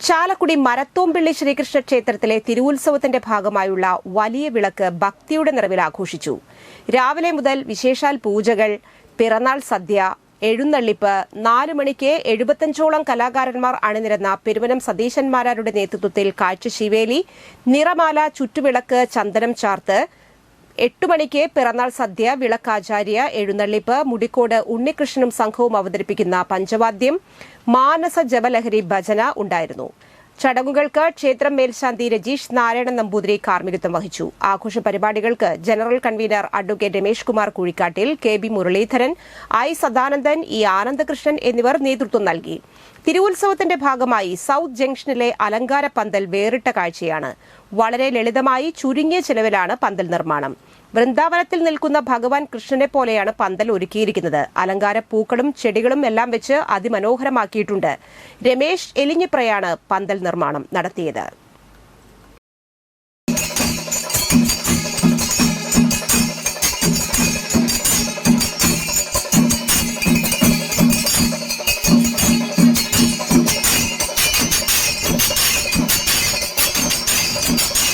ചാലക്കുടി മരത്തോമ്പിള്ളി ശ്രീകൃഷ്ണ ക്ഷേത്രത്തിലെ തിരുവുത്സവത്തിന്റെ ഭാഗമായുള്ള വലിയ വിളക്ക് ഭക്തിയുടെ നിറവിൽ ആഘോഷിച്ചു. രാവിലെ മുതൽ വിശേഷാൽ പൂജകൾ പിറന്നാൾ സദ്യ എഴുന്നള്ളിപ്പ് നാലു മണിക്ക് എഴുപത്തഞ്ചോളം കലാകാരന്മാർ അണിനിരന്ന പെരുവനം സതീശന്മാരുടെ നേതൃത്വത്തിൽ കാഴ്ചശിവേലി നിറമാല ചുറ്റുവിളക്ക് ചന്ദനം ചാർത്ത് എട്ടു മണിക്ക് പിറന്നാൾ സദ്യ വിളക്കാചാര്യ എഴുന്നള്ളിപ്പ് മുടിക്കോട് ഉണ്ണികൃഷ്ണനും സംഘവും അവതരിപ്പിക്കുന്ന പഞ്ചവാദ്യം മാനസ ജപലഹരി ഭജന ഉണ്ടായിരുന്നു. ചടങ്ങുകൾക്ക് ക്ഷേത്രം മേൽശാന്തി രജീഷ് നാരായണൻ നമ്പൂതിരി കാർമികത്വം വഹിച്ചു. ആഘോഷ പരിപാടികൾക്ക് general convener advocate Ramesh Kumar Kuzhikkattil K B Muraleedharan I Sadanandan E Anandakrishnan എന്നിവർ നേതൃത്വം നൽകി. തിരുവുത്സവത്തിന്റെ ഭാഗമായി സൌത്ത് ജംഗ്ഷനിലെ അലങ്കാര പന്തൽ വേറിട്ട കാഴ്ചയാണ്. വളരെ ലളിതമായി ചുരുങ്ങിയ ചെലവിലാണ് പന്തൽ നിർമ്മാണം. വൃന്ദാവനത്തിൽ നിൽക്കുന്ന ഭഗവാൻ കൃഷ്ണനെ പോലെയാണ് പന്തൽ ഒരുക്കിയിരിക്കുന്നത്. അലങ്കാര പൂക്കളും ചെടികളും എല്ലാം വെച്ച് അതിമനോഹരമാക്കിയിട്ടുണ്ട്. രമേശ് എലിഞ്ഞിപ്രയാണ് പന്തൽ നിർമ്മാണം നടത്തിയത്. you